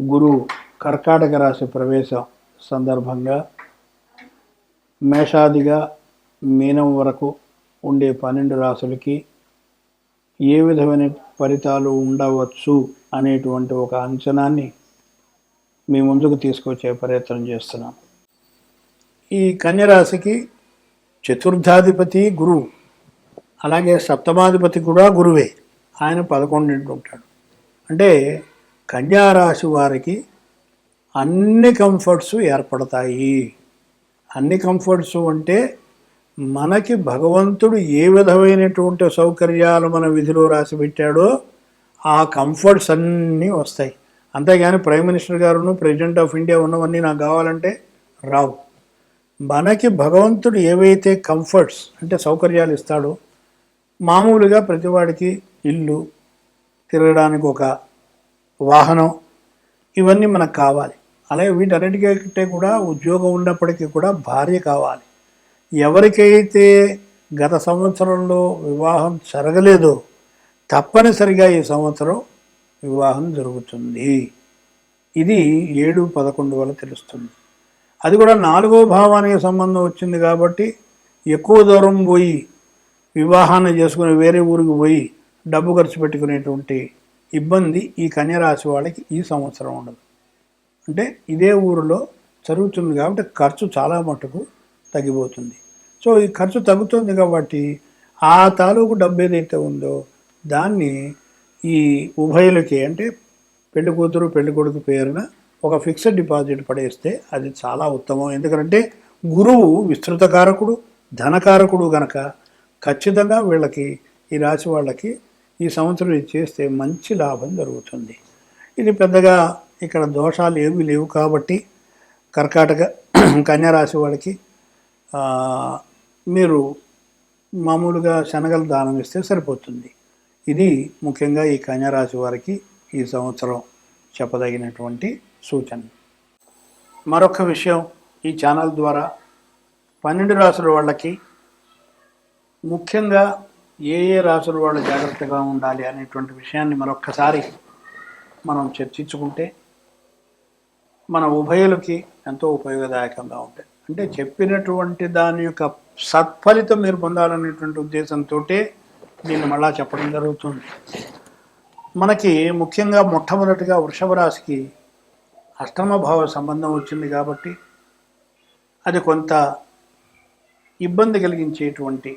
గురు కర్కాటక రాశి ప్రవేశం సందర్భంగా మేషాదిగా మీనం వరకు ఉండే పన్నెండు రాసులకి ఏ విధమైన ఫలితాలు ఉండవచ్చు అనేటువంటి ఒక అంచనాన్ని మీ ముందుకు తీసుకొచ్చే ప్రయత్నం చేస్తున్నాం. ఈ కన్యరాశికి చతుర్థాధిపతి గురువు అలాగే సప్తమాధిపతి కూడా గురువే. ఆయన పదకొండింటి ఉంటాడు. అంటే కన్యారాశి వారికి అన్ని కంఫర్ట్స్ ఏర్పడతాయి. అన్ని కంఫర్ట్స్ అంటే మనకి భగవంతుడు ఏ విధమైనటువంటి సౌకర్యాలు మన విధిలో రాసి పెట్టాడో ఆ కంఫర్ట్స్ అన్నీ వస్తాయి. అంతేగాని ప్రైమ్ మినిస్టర్ గారును ప్రెసిడెంట్ ఆఫ్ ఇండియా ఉన్నవన్నీ నాకు కావాలంటే రావు. మనకి భగవంతుడు ఏవైతే కంఫర్ట్స్ అంటే సౌకర్యాలు ఇస్తాడో మామూలుగా ప్రతివాడికి ఇల్లు తిరగడానికి ఒక వాహనం ఇవన్నీ మనకు కావాలి. అలాగే వీటన్నిటికంటే కూడా ఉద్యోగం ఉన్నప్పటికీ కూడా భార్య కావాలి. ఎవరికైతే గత సంవత్సరంలో వివాహం జరగలేదో తప్పనిసరిగా ఈ సంవత్సరం వివాహం జరుగుతుంది. ఇది ఏడు పదకొండు వల్ల తెలుస్తుంది. అది కూడా నాలుగో భావానికి సంబంధం వచ్చింది కాబట్టి ఎక్కువ దూరం పోయి వివాహాన్ని చేసుకుని వేరే ఊరికి పోయి డబ్బు ఖర్చు పెట్టుకునేటువంటి ఇబ్బంది ఈ కన్యరాశి వాళ్ళకి ఈ సంవత్సరం ఉండదు. అంటే ఇదే ఊరిలో జరుగుతుంది కాబట్టి ఖర్చు చాలా మటుకు తగ్గిపోతుంది. సో ఈ ఖర్చు తగ్గుతుంది కాబట్టి ఆ తాలూకు డబ్బు ఏదైతే ఉందో దాన్ని ఈ ఉభయులకి అంటే పెళ్ళి కూతురు పెళ్ళి కొడుకు పేరున ఒక ఫిక్స్డ్ డిపాజిట్ పడేస్తే అది చాలా ఉత్తమం. ఎందుకంటే గురువు విస్తృత కారకుడు ధనకారకుడు గనక ఖచ్చితంగా వీళ్ళకి ఈ రాశి వాళ్ళకి ఈ సంవత్సరం ఇది చేస్తే మంచి లాభం జరుగుతుంది. ఇది పెద్దగా ఇక్కడ దోషాలు ఏమీ లేవు కాబట్టి కర్కాటక కన్యారాశి వాళ్ళకి మీరు మామూలుగా శనగలు దానం ఇస్తే సరిపోతుంది. ఇది ముఖ్యంగా ఈ కన్యారాశి వారికి ఈ సంవత్సరం చెప్పదగినటువంటి సూచన. మరొక విషయం ఈ ఛానల్ ద్వారా పన్నెండు రాసుల వాళ్ళకి ముఖ్యంగా ఏ ఏ రాసుల వాళ్ళు జాగ్రత్తగా ఉండాలి అనేటువంటి విషయాన్ని మరొక్కసారి మనం చర్చించుకుంటే మన ఉభయులకి ఎంతో ఉపయోగదాయకంగా ఉంటాయి. అంటే చెప్పినటువంటి దాని యొక్క సత్ఫలితం మీరు పొందాలనేటువంటి ఉద్దేశంతో దీన్ని మళ్ళా చెప్పడం జరుగుతుంది. మనకి ముఖ్యంగా మొట్టమొదటిగా వృషభ రాశికి అష్టమ భావ సంబంధం వచ్చింది కాబట్టి అది కొంత ఇబ్బంది కలిగించేటువంటి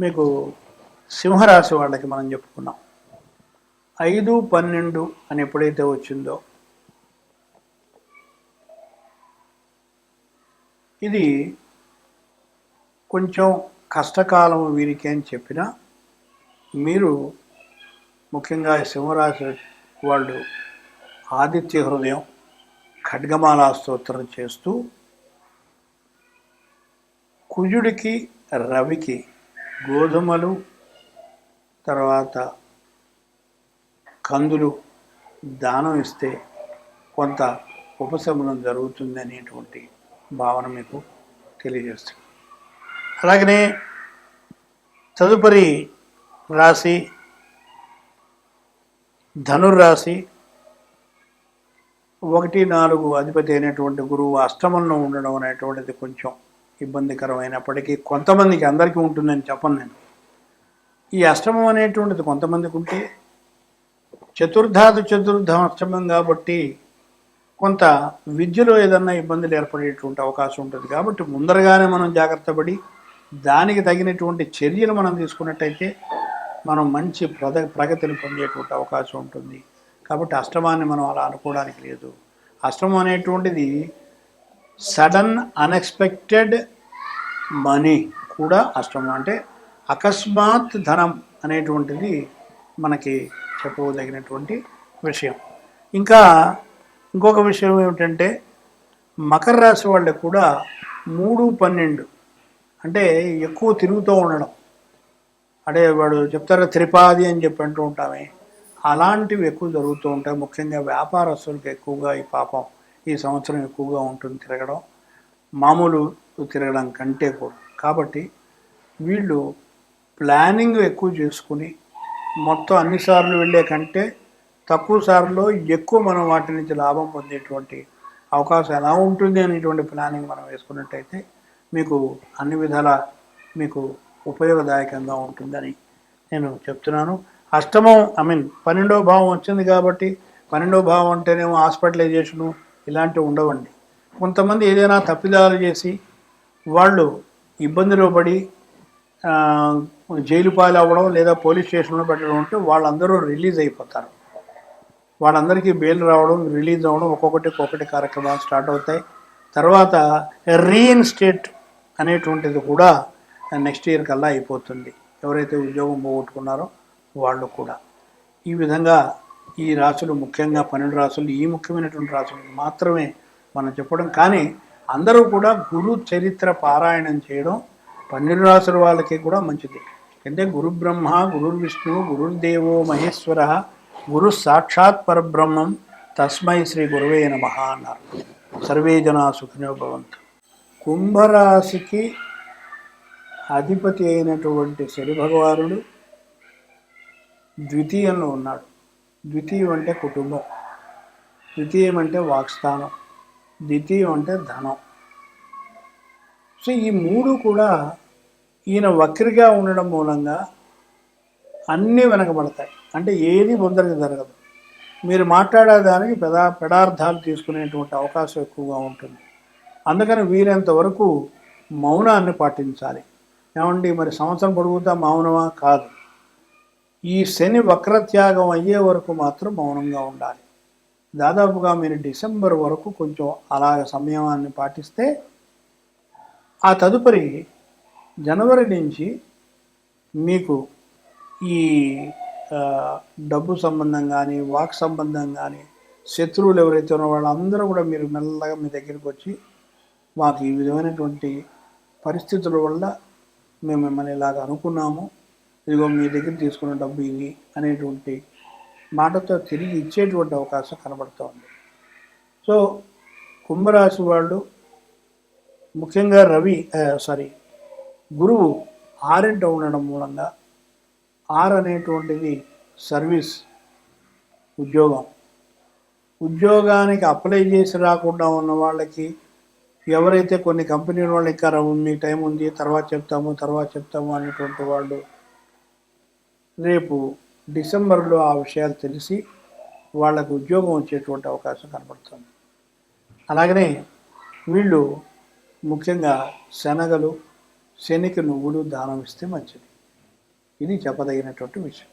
మీకు సింహరాశి వాళ్ళకి మనం చెప్పుకున్నాం. ఐదు పన్నెండు అని ఎప్పుడైతే వచ్చిందో ఇది కొంచెం కష్టకాలం వీరికి అని చెప్పినా మీరు ముఖ్యంగా సింహరాశి వాళ్ళు ఆదిత్య హృదయం ఖడ్గమాలా స్తోత్రం చేస్తూ కుజుడికి రవికి గోధుమలు తర్వాత కందులు దానం ఇస్తే కొంత ఉపశమనం జరుగుతుంది అనేటువంటి భావన మీకు తెలియజేస్తుంది. అలాగనే తదుపరి రాశి ధనుర్రాశి. ఒకటి నాలుగు అధిపతి అయినటువంటి గురువు అష్టమంలో ఉండడం అనేటువంటిది కొంచెం ఇబ్బందికరమైనప్పటికీ కొంతమందికి అందరికీ ఉంటుందని చెప్పను నేను. ఈ అష్టమం అనేటువంటిది కొంతమందికి ఉంటే చతుర్థాది చతుర్థం అష్టమం కాబట్టి కొంత విద్యలో ఏదన్నా ఇబ్బందులు ఏర్పడేటువంటి అవకాశం ఉంటుంది. కాబట్టి ముందరగానే మనం జాగ్రత్త పడి దానికి తగినటువంటి చర్యలు మనం తీసుకున్నట్టయితే మనం మంచి ప్రద ప్రగతిని పొందేటువంటి అవకాశం ఉంటుంది. కాబట్టి అష్టమాన్ని మనం అలా అనుకోవడానికి లేదు. అష్టమం అనేటువంటిది సడన్ అన్ఎక్స్పెక్టెడ్ మనీ కూడా అష్టమం. అంటే అకస్మాత్ ధనం అనేటువంటిది మనకి చెప్పదగినటువంటి విషయం. ఇంకా ఇంకొక విషయం ఏమిటంటే మకర రాశి వాళ్ళకి కూడా మూడు పన్నెండు. అంటే ఎక్కువ తిరుగుతూ ఉండడం. అంటే వాడు చెప్తారు త్రిపాది అని చెప్పి అంటూ ఉంటామే. అలాంటివి ఎక్కువ జరుగుతూ ఉంటాయి. ముఖ్యంగా వ్యాపారస్తులకు ఎక్కువగా ఈ పాపం. ఈ సంవత్సరం ఎక్కువగా ఉంటుంది తిరగడం మామూలు తిరగడం కంటే కూడా. కాబట్టి వీళ్ళు ప్లానింగ్ ఎక్కువ చేసుకుని మొత్తం అన్నిసార్లు వెళ్ళే కంటే తక్కువ సార్లు ఎక్కువ మనం వాటి నుంచి లాభం పొందేటువంటి అవకాశం ఎలా ఉంటుంది అనేటువంటి ప్లానింగ్ మనం వేసుకున్నట్టయితే మీకు అన్ని విధాల మీకు ఉపయోగదాయకంగా ఉంటుందని నేను చెప్తున్నాను. అష్టమం ఐ మీన్ పన్నెండో భావం వచ్చింది కాబట్టి పన్నెండో భావం అంటేనేమో హాస్పిటలైజేషను ఇలాంటివి ఉండవండి. కొంతమంది ఏదైనా తప్పిదాలు చేసి వాళ్ళు ఇబ్బందిలో పడి జైలు పాలవ్వడం లేదా పోలీస్ స్టేషన్లో పెట్టడం ఉంటే వాళ్ళందరూ రిలీజ్ అయిపోతారు. వాళ్ళందరికీ బెయిల్ రావడం రిలీజ్ అవ్వడం ఒక్కొక్కటి ఒక్కొక్కటి కార్యక్రమాలు స్టార్ట్ అవుతాయి. తర్వాత రీఇన్స్టేట్ అనేటువంటిది కూడా నెక్స్ట్ ఇయర్ కల్లా అయిపోతుంది. ఎవరైతే ఉద్యోగం పోగొట్టుకున్నారో వాళ్ళు కూడా. ఈ విధంగా ఈ రాసులు ముఖ్యంగా పన్నెండు రాసులు ఈ ముఖ్యమైనటువంటి రాసులు మాత్రమే మనం చెప్పడం. కానీ అందరూ కూడా గురు చరిత్ర పారాయణం చేయడం పన్నెండు రాసుల వాళ్ళకి కూడా మంచిది. అంటే గురు బ్రహ్మ గురు విష్ణు గురుర్దేవో మహేశ్వర గురు సాక్షాత్ పరబ్రహ్మం తస్మై శ్రీ గురువే నమ అన్నారు. సర్వే జనా సుఖినో భవంతు. కుంభరాశికి అధిపతి అయినటువంటి శని భగవానుడు ద్వితీయంలో ఉన్నాడు. ద్వితీయం అంటే కుటుంబం ద్వితీయం అంటే వాక్స్థానం ద్వితీయం అంటే ధనం. సో ఈ మూడు కూడా ఈయన వక్రిగా ఉండడం మూలంగా అన్నీ వెనకబడతాయి. అంటే ఏది ముందరికి జరగదు. మీరు మాట్లాడేదానికి పెదా పెడార్థాలు తీసుకునేటువంటి అవకాశం ఎక్కువగా ఉంటుంది. అందుకని వీరంత వరకు మౌనాన్ని పాటించాలి. ఏమండి మరి సంవత్సరం పొడుగుతా మౌనమా? కాదు. ఈ శని వక్రత్యాగం అయ్యే వరకు మాత్రం మౌనంగా ఉండాలి. దాదాపుగా మీరు డిసెంబర్ వరకు కొంచెం అలాగ సంయమాన్ని పాటిస్తే ఆ తదుపరి జనవరి నుంచి మీకు ఈ డబ్బు సంబంధం కానీ వాక్ సంబంధం కానీ శత్రువులు ఎవరైతే ఉన్నారో వాళ్ళందరూ కూడా మీరు మెల్లగా మీ దగ్గరికి వచ్చి మాకు ఈ విధమైనటువంటి పరిస్థితుల వల్ల మేము మిమ్మల్ని ఇలాగ అనుకున్నాము. ఇదిగో మీ దగ్గర తీసుకున్న డబ్బు ఇది అనేటువంటి మాటతో తిరిగి ఇచ్చేటువంటి అవకాశం కనబడుతోంది సో కుంభరాశి వాళ్ళు ముఖ్యంగా రవి సారీ గురువు ఆరింట ఉండడం మూలంగా ఆర్ అనేటువంటిది సర్వీస్ ఉద్యోగం. ఉద్యోగానికి అప్లై చేసి రాకుండా ఉన్న వాళ్ళకి ఎవరైతే కొన్ని కంపెనీల వాళ్ళు ఇంకా మీ టైం ఉంది తర్వాత చెప్తాము తర్వాత చెప్తాము అనేటువంటి వాళ్ళు రేపు డిసెంబర్లో ఆ విషయాలు తెలిసి వాళ్ళకు ఉద్యోగం వచ్చేటువంటి అవకాశం కనబడుతుంది. అలాగనే వీళ్ళు ముఖ్యంగా శనగలు శనికి నువ్వులు దానం ఇస్తే మంచిది. ఇది చెప్పదగినటువంటి విషయం.